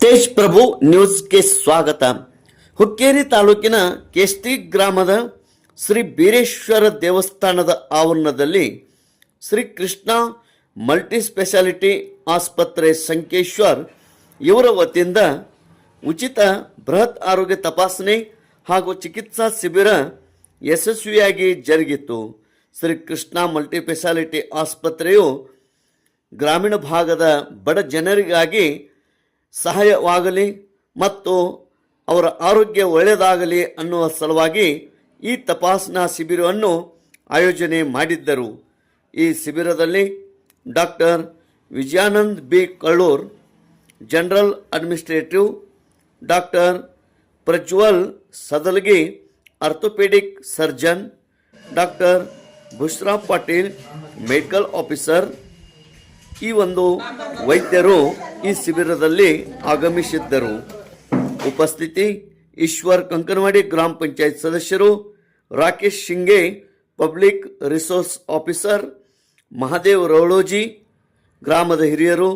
ತೇಜ್ ಪ್ರಭು ನ್ಯೂಸ್ಗೆ ಸ್ವಾಗತ. ಹುಕ್ಕೇರಿ ತಾಲೂಕಿನ ಕೆಸ್ತಿ ಗ್ರಾಮದ ಶ್ರೀ ಬೀರೇಶ್ವರ ದೇವಸ್ಥಾನದ ಆವರಣದಲ್ಲಿ ಶ್ರೀ ಕೃಷ್ಣ ಮಲ್ಟಿ ಸ್ಪೆಷಾಲಿಟಿ ಆಸ್ಪತ್ರೆ ಸಂಕೇಶ್ವರ್ ಇವರ ವತಿಯಿಂದ ಉಚಿತ ಬೃಹತ್ ಆರೋಗ್ಯ ತಪಾಸಣೆ ಹಾಗೂ ಚಿಕಿತ್ಸಾ ಶಿಬಿರ ಯಶಸ್ವಿಯಾಗಿ ಜರುಗಿತು ಶ್ರೀ ಕೃಷ್ಣ ಮಲ್ಟಿ ಸ್ಪೆಷಾಲಿಟಿ ಆಸ್ಪತ್ರೆಯು ಗ್ರಾಮೀಣ ಭಾಗದ ಬಡ ಜನರಿಗಾಗಿ ಸಹಾಯವಾಗಲಿ ಮತ್ತು ಅವರ ಆರೋಗ್ಯ ಒಳ್ಳೆಯದಾಗಲಿ ಅನ್ನುವ ಸಲುವಾಗಿ ಈ ತಪಾಸಣಾ ಶಿಬಿರವನ್ನು ಆಯೋಜನೆ ಮಾಡಿದ್ದರು. ಈ ಶಿಬಿರದಲ್ಲಿ doctor Vijayanand B. Kallur, general administrative doctor Prajwal Sadalgi, orthopedic surgeon doctor Bushra Patil, medical officer ಈ ಒಂದು ವೈದ್ಯರು ಈ ಶಿಬಿರದಲ್ಲಿ ಆಗಮಿಸಿದ್ದರು. ಉಪಸ್ಥಿತಿ, ಈಶ್ವರ್ ಕಂಕನವಾಡಿ ಗ್ರಾಮ ಪಂಚಾಯತ್ ಸದಸ್ಯರು, Rakesh Shinge, public resource officer, Mahadev Rauloji, ಗ್ರಾಮದ ಹಿರಿಯರು,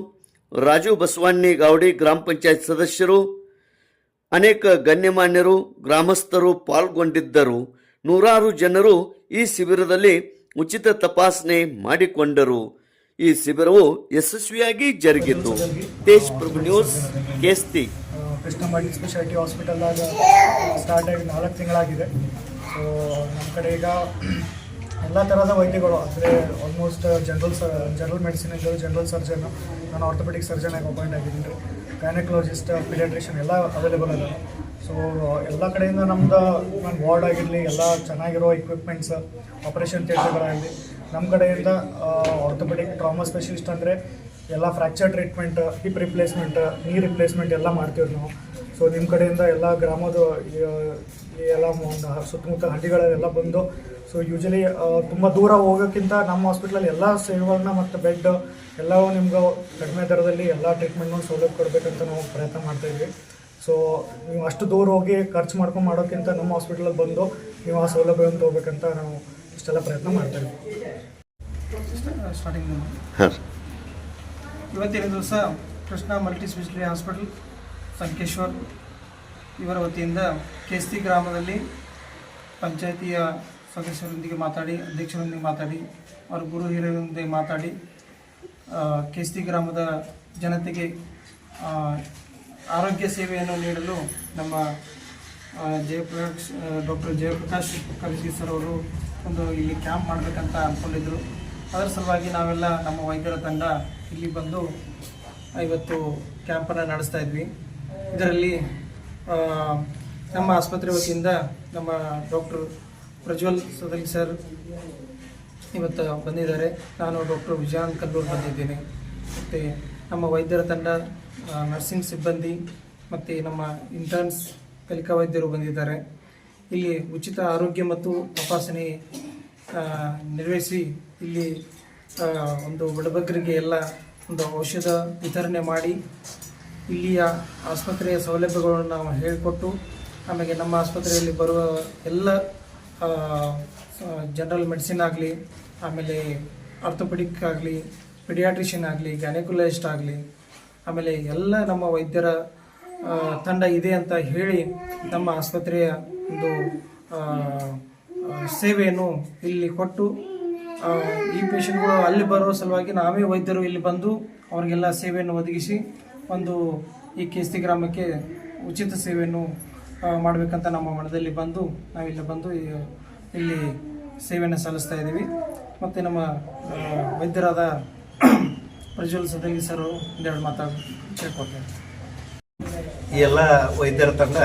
ರಾಜು ಬಸವಣ್ಣಿ ಗಾವಡಿ ಗ್ರಾಮ ಪಂಚಾಯತ್ ಸದಸ್ಯರು, ಅನೇಕ ಗಣ್ಯಮಾನ್ಯರು, ಗ್ರಾಮಸ್ಥರು ಪಾಲ್ಗೊಂಡಿದ್ದರು. ನೂರಾರು ಜನರು ಈ ಶಿಬಿರದಲ್ಲಿ ಉಚಿತ ತಪಾಸಣೆ ಮಾಡಿಕೊಂಡರು. ಈ ಶಿಬಿರವು ಯಶಸ್ವಿಯಾಗಿ ಜರುಗಿತು. Tej Prabhu news Kesti Krishna multi speciality ಹಾಸ್ಪಿಟಲ್ದಾಗ start ಆಗಿ ನಾಲ್ಕು ತಿಂಗಳಾಗಿದೆ. ಸೊ ನಮ್ಮ ಕಡೆ ಈಗ ಎಲ್ಲ ಥರದ ವೈದ್ಯಗಳು, ಅಂದರೆ ಆಲ್ಮೋಸ್ಟ್ ಜನರಲ್ ಸ ಜನರಲ್ ಮೆಡಿಸಿನ್ ಇದ್ದರು ಜನರಲ್ ಸರ್ಜನ್ ನಾನು ಆರ್ಥೋಪೆಟಿಕ್ ಸರ್ಜನ್ ಆಗಿ ಅಪಾಯಿಂಟ್ ಆಗಿದ್ದೀನಿ ರೀ. ಗೈನಕಲಾಜಿಸ್ಟ್ ಎಲ್ಲ ಅವೈಲೇಬಲ್ ಅದ ಸೊ ಎಲ್ಲ ಕಡೆಯಿಂದ ನಮ್ದು ವಾರ್ಡ್ ಆಗಿರಲಿ, ಎಲ್ಲ ಚೆನ್ನಾಗಿರೋ ಇಕ್ವಿಪ್ಮೆಂಟ್ಸ್ ಆಪರೇಷನ್ ಥಿಯೇಟರ್ಗಳಾಗಲಿ ನಮ್ಮ ಕಡೆಯಿಂದ ಆರ್ಥೋಪೆಡಿಕ್ ಟ್ರಾಮಾ ಸ್ಪೆಷಲಿಸ್ಟ್ ಅಂದರೆ ಎಲ್ಲ fracture treatment hip replacement knee replacement ಎಲ್ಲ ಮಾಡ್ತೀವಿ ನಾವು. ಸೊ ನಿಮ್ಮ ಕಡೆಯಿಂದ ಎಲ್ಲ ಗ್ರಾಮದ ಎಲ್ಲ ಸುತ್ತಮುತ್ತ ಹಳ್ಳಿಗಳೆಲ್ಲ ಬಂದು ಸೊ ಯೂಶಲಿ ತುಂಬ ದೂರ ಹೋಗೋಕ್ಕಿಂತ ನಮ್ಮ ಹಾಸ್ಪಿಟ್ಲಲ್ಲಿ ಎಲ್ಲ ಸೇವೆಗಳನ್ನ ಮತ್ತು ಬೆಡ್ ಎಲ್ಲವೂ ನಿಮ್ಗೆ ಕಡಿಮೆ ದರದಲ್ಲಿ ಎಲ್ಲ ಟ್ರೀಟ್ಮೆಂಟ್ನ ಸೌಲಭ್ಯ ಕೊಡಬೇಕಂತ ನಾವು ಪ್ರಯತ್ನ ಮಾಡ್ತಾಯಿದ್ವಿ ಸೊ ನೀವು ಅಷ್ಟು ದೂರ ಹೋಗಿ ಖರ್ಚು ಮಾಡ್ಕೊಂಡು ಮಾಡೋಕ್ಕಿಂತ ನಮ್ಮ ಹಾಸ್ಪಿಟ್ಲಲ್ಲಿ ಬಂದು ನೀವು ಆ ಸೌಲಭ್ಯವನ್ನು ತೊಗೋಬೇಕಂತ ನಾವು ಇಷ್ಟೆಲ್ಲ ಪ್ರಯತ್ನ ಮಾಡ್ತೇವೆ ಸ್ಟಾರ್ಟಿಂಗ್ ಹಾಂ. ಇವತ್ತಿನ ದಿವಸ Krishna multi speciality hospital Sankeshwar ಇವರ ವತಿಯಿಂದ ಕೇಸ್ತಿ ಗ್ರಾಮದಲ್ಲಿ ಪಂಚಾಯತಿಯ ಸದಸ್ಯರೊಂದಿಗೆ ಮಾತಾಡಿ ಅಧ್ಯಕ್ಷರೊಂದಿಗೆ ಮಾತಾಡಿ ಅವರ ಗುರು ಹಿರಿಯರೊಂದಿಗೆ ಮಾತಾಡಿ ಕೆಸ್ತಿ ಗ್ರಾಮದ ಜನತೆಗೆ ಆರೋಗ್ಯ ಸೇವೆಯನ್ನು ನೀಡಲು ನಮ್ಮ ಜಯಪ್ರಕಾಶ್ ಡಾಕ್ಟರ್ ಜಯಪ್ರಕಾಶ್ ಕಲಿಸಿ ಸರ್ ಅವರು ಒಂದು ಇಲ್ಲಿ ಕ್ಯಾಂಪ್ ಮಾಡಬೇಕಂತ ಅಂದ್ಕೊಂಡಿದ್ರು ಅದರ ಸಲುವಾಗಿ ನಾವೆಲ್ಲ ನಮ್ಮ ವೈದ್ಯರ ತಂಡ ಇಲ್ಲಿ ಬಂದು ಇವತ್ತು ಕ್ಯಾಂಪನ್ನು ನಡೆಸ್ತಾ ಇದ್ವಿ. ಇದರಲ್ಲಿ ನಮ್ಮ ಆಸ್ಪತ್ರೆ ವತಿಯಿಂದ ನಮ್ಮ ಡಾಕ್ಟರ್ ಪ್ರಜ್ವಲ್ ಸದಲ್ ಸರ್ ಇವತ್ತು ಬಂದಿದ್ದಾರೆ. ನಾನು ಡಾಕ್ಟರ್ ವಿಜಯಾನ್ ಕಲ್ಲೂರ್ ಬಂದಿದ್ದೇನೆ. ಮತ್ತು ನಮ್ಮ ವೈದ್ಯರ ತಂಡ ನರ್ಸಿಂಗ್ ಸಿಬ್ಬಂದಿ, ಮತ್ತು ನಮ್ಮ ಇಂಟರ್ನ್ಸ್ ಕಲಿಕಾ ವೈದ್ಯರು ಬಂದಿದ್ದಾರೆ. ಇಲ್ಲಿ ಉಚಿತ ಆರೋಗ್ಯ ಮತ್ತು ತಪಾಸಣೆ ನಿರ್ವಹಿಸಿ ಇಲ್ಲಿ ಒಂದು ಬಡಬಗ್ಗರಿಗೆ ಎಲ್ಲ ಒಂದು ಔಷಧ ವಿತರಣೆ ಮಾಡಿ ಇಲ್ಲಿಯ ಆಸ್ಪತ್ರೆಯ ಸೌಲಭ್ಯಗಳನ್ನು ನಾವು ಹೇಳಿಕೊಟ್ಟು ಆಮೇಲೆ ನಮ್ಮ ಆಸ್ಪತ್ರೆಯಲ್ಲಿ ಬರುವ ಎಲ್ಲ ಜನರಲ್ ಮೆಡಿಸಿನ್ ಆಗಲಿ, ಆಮೇಲೆ ಆರ್ಥೋಪೆಡಿಕ್ ಆಗಲಿ, ಪಿಡಿಯಾಟ್ರಿಷಿಯನ್ ಆಗಲಿ ಗ್ಯಾನಿಕುಲಜಿಸ್ಟ್ ಆಗಲಿ, ಆಮೇಲೆ ಎಲ್ಲ ನಮ್ಮ ವೈದ್ಯರ ತಂಡ ಇದೆ ಅಂತ ಹೇಳಿ ನಮ್ಮ ಆಸ್ಪತ್ರೆಯ ಒಂದು ಸೇವೆಯನ್ನು ಇಲ್ಲಿ ಕೊಟ್ಟು ಈ ಪೇಷಂಟ್ಗಳು ಅಲ್ಲಿ ಬರೋ ಸಲುವಾಗಿ ನಾವೇ ವೈದ್ಯರು ಇಲ್ಲಿ ಬಂದು ಅವರಿಗೆಲ್ಲ ಸೇವೆಯನ್ನು ಒದಗಿಸಿ ಒಂದು ಈ ಕೇಸ್ತಿ ಗ್ರಾಮಕ್ಕೆ ಉಚಿತ ಸೇವೆಯನ್ನು ಮಾಡಬೇಕಂತ ನಮ್ಮ ಮನದಲ್ಲಿ ಬಂದು ನಾವಿಲ್ಲಿ ಬಂದು ಇಲ್ಲಿ ಸೇವೆಯನ್ನು ಸಲ್ಲಿಸ್ತಾ ಇದ್ದೀವಿ. ಮತ್ತು ನಮ್ಮ ವೈದ್ಯರಾದ ಪ್ರಜ್ವಲ್ ಸದಗಿ ಸರ್ ಒಂದೆರಡು ಮಾತಾಡಿ ಕೇಳ್ಕೊಡ್ತೇನೆ ಈ ಎಲ್ಲ ವೈದ್ಯರ ತಂಡ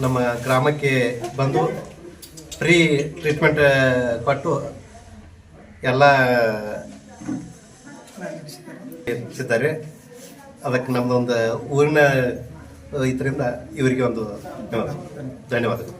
ನಮ್ಮ ಗ್ರಾಮಕ್ಕೆ ಬಂದು ಫ್ರೀ ಟ್ರೀಟ್ಮೆಂಟ್ ಕೊಟ್ಟು ಎಲ್ಲ ಇದ್ದಾರೆ ಅದಕ್ಕೆ ನಮ್ಮದೊಂದು ಊರಿನ ಇದರಿಂದ ಇವರಿಗೆ ಒಂದು ಧನ್ಯವಾದಗಳು.